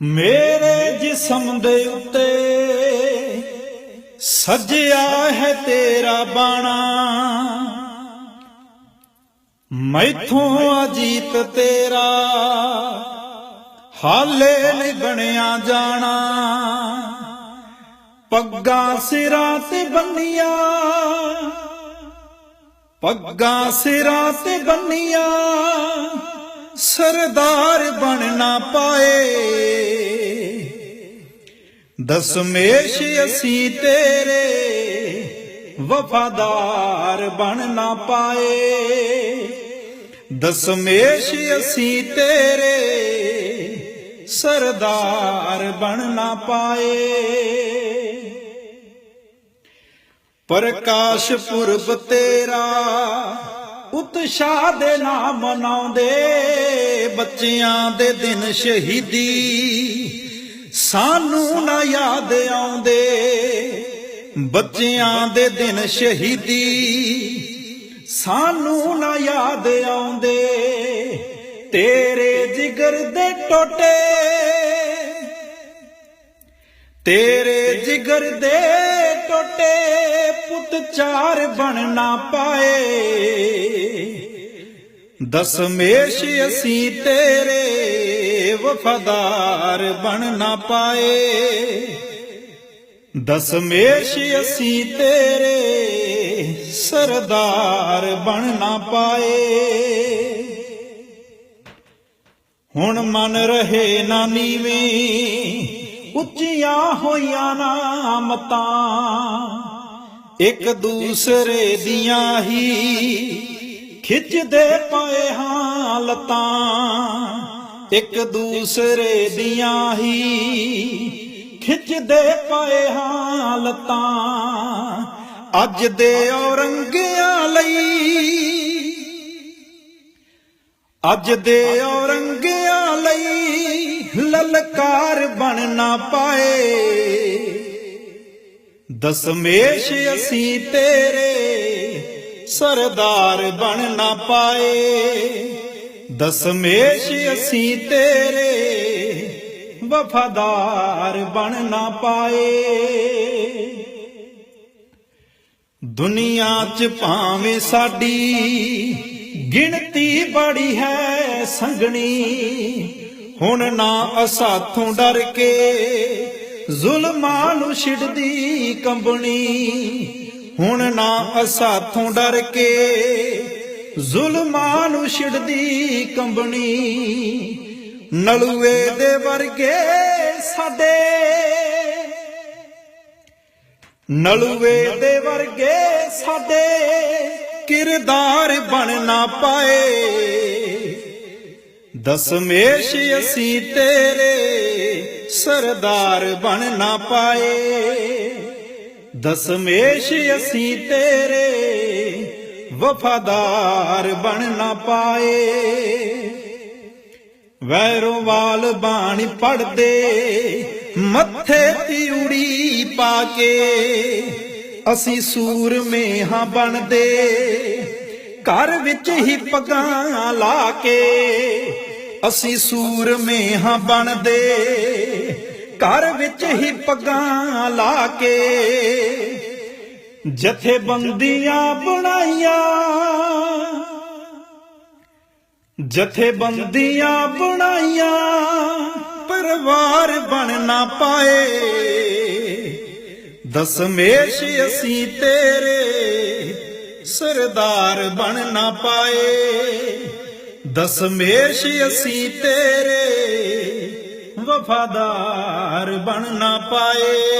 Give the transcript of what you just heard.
ਮੇਰੇ ਜਿਸਮ ਦੇ ਉੱਤੇ ਸਜਿਆ ਹੈ ਤੇਰਾ ਬਾਣਾ। ਮੈਥੋਂ ਅਜੀਤ ਤੇਰਾ ਹਾਲੇ ਨਹੀਂ ਬਣਿਆ ਜਾਣਾ। ਪੱਗਾਂ ਸਿਰਾਂ ਤੇ ਬੰਨੀਆਂ, ਪੱਗਾਂ ਸਿਰਾਂ ਤੇ ਬੰਨੀਆਂ, ਸਰਦਾਰ ਬਣਨਾ ਪਾਏ। ਦਸਮੇਸ਼ ਅਸੀਂ ਤੇਰੇ ਵਫਾਦਾਰ ਬਣ ਨਾ ਪਾਏ। ਦਸਮੇਸ਼ ਅਸੀਂ ਤੇਰੇ ਸਰਦਾਰ ਬਣ ਨਾ ਪਾਏ। ਪ੍ਰਕਾਸ਼ ਪੁਰਬ ਤੇਰਾ ਉਤਸ਼ਾਹ ਦੇ ਨਾਮ ਮਨਾਉਂਦੇ। ਬੱਚਿਆਂ ਦੇ ਦਿਨ ਸ਼ਹੀਦੀ ਸਾਨੂੰ ਨਾ ਯਾਦ ਆਉਂਦੇ। ਬੱਚਿਆਂ ਦੇ ਦਿਨ ਸ਼ਹੀਦੀ। ਸਾਨੂੰ ਨਾ ਯਾਦ ਆਉਂਦੇ। ਤੇਰੇ ਜਿਗਰ ਦੇ ਟੋਟੇ। ਤੇਰੇ ਜਿਗਰ ਦੇ ਟੋਟੇ ਪੁੱਤ ਚਾਰ ਬਣਨਾ ਪਾਏ। ਦਸਮੇਸ਼ ਅਸੀਂ ਤੇਰੇ ਵਫਾਦਾਰ ਬਣ ਨਾ ਪਾਏ। ਦਸਮੇਸ਼ ਅਸੀਂ ਤੇਰੇ ਸਰਦਾਰ ਬਣ ਨਾ ਪਾਏ। ਹੁਣ ਮਨ ਰਹੇ ਨਾ ਨੀਵੇਂ, ਉੱਚੀਆਂ ਹੋਈਆਂ ਨਾਮਤਾਂ ਇੱਕ ਦੂਸਰੇ ਦੀਆਂ ਹੀ ਖਿੱਚਦੇ ਪਏ ਹਾਂ ਲਤਾਂ। ਇੱਕ ਦੂਸਰੇ ਦੀਆਂ ਹੀ ਖਿੱਚਦੇ ਪਏ ਹਾਂ ਲਤਾਂ। ਅੱਜ ਦੇ ਔਰੰਗਿਆਂ ਲਈ, ਅੱਜ ਦੇ ਔਰੰਗਿਆਂ ਲਈ ਲਲਕਾਰ ਬਣ ਨਾ ਪਾਏ। ਦਸਮੇਸ਼ ਅਸੀਂ ਤੇਰੇ ਸਰਦਾਰ ਬਣ ਨਾ ਪਾਏ। ਦਸਮੇਸ਼ ਅਸੀਂ ਤੇਰੇ ਵਫਾਦਾਰ ਬਣ ਨਾ ਪਾਏ। ਦੁਨੀਆ 'ਚ ਭਾਵੇਂ ਸਾਡੀ ਗਿਣਤੀ ਬੜੀ ਹੈ ਸੰਗਣੀ ਹੁਣ ਨਾ ਅਸਾਥੋਂ ਡਰ ਕੇ ਜ਼ੁਲਮਾਂ ਨੂੰ ਛਿੜਦੀ ਕੰਬਣੀ, ਹੁਣ ਨਾ ਅਸਾਥੋਂ ਡਰ ਕੇ ਜ਼ੁਲਮਾਂ ਨੂੰ ਛਿੜਦੀ ਕੰਬਣੀ, ਨਲੂਏ ਦੇ ਵਰਗੇ ਸਾਡੇ ਨਲੂਏ ਦੇ ਵਰਗੇ ਸਾਡੇ ਕਿਰਦਾਰ ਬਣ ਨਾ ਪਾਏ। ਦਸਮੇਸ਼ ਅਸੀਂ ਤੇਰੇ ਸਰਦਾਰ ਬਣ ਨਾ ਪਾਏ। ਦਸਮੇਸ਼ ਅਸੀਂ ਤੇਰੇ ਵਫਾਦਾਰ ਬਣ ਨਾ ਪਾਏ। ਵੈਰੋਂ ਵਾਲ ਬਾਣੀ ਪੜਦੇ, ਮੱਥੇ ਤਿਉੜੀ ਪਾ ਕੇ। ਅਸੀਂ ਸੂਰਮੇ ਹਾਂ ਬਣਦੇ, ਘਰ ਵਿੱਚ ਹੀ ਪਗਾਂ ਲਾ ਕੇ। ਅਸੀਂ ਸੂਰਮੇ ਹਾਂ ਬਣਦੇ, ਘਰ ਵਿੱਚ ਹੀ ਪਗਾਂ ਲਾ ਕੇ। ਜਥੇਬੰਦੀਆਂ ਬਣਾਈਆਂ। ਜਥੇਬੰਦੀਆਂ ਬਣਾਈਆਂ। ਪਰਿਵਾਰ ਬਣ ਨਾ ਪਾਏ। ਦਸਮੇਸ਼ ਅਸੀਂ ਤੇਰੇ। ਸਰਦਾਰ ਬਣ ਨਾ ਪਾਏ। ਦਸਮੇਸ਼ ਅਸੀਂ ਤੇਰੇ। ਵਫਾਦਾਰ ਬਣ ਨਾ ਪਾਏ।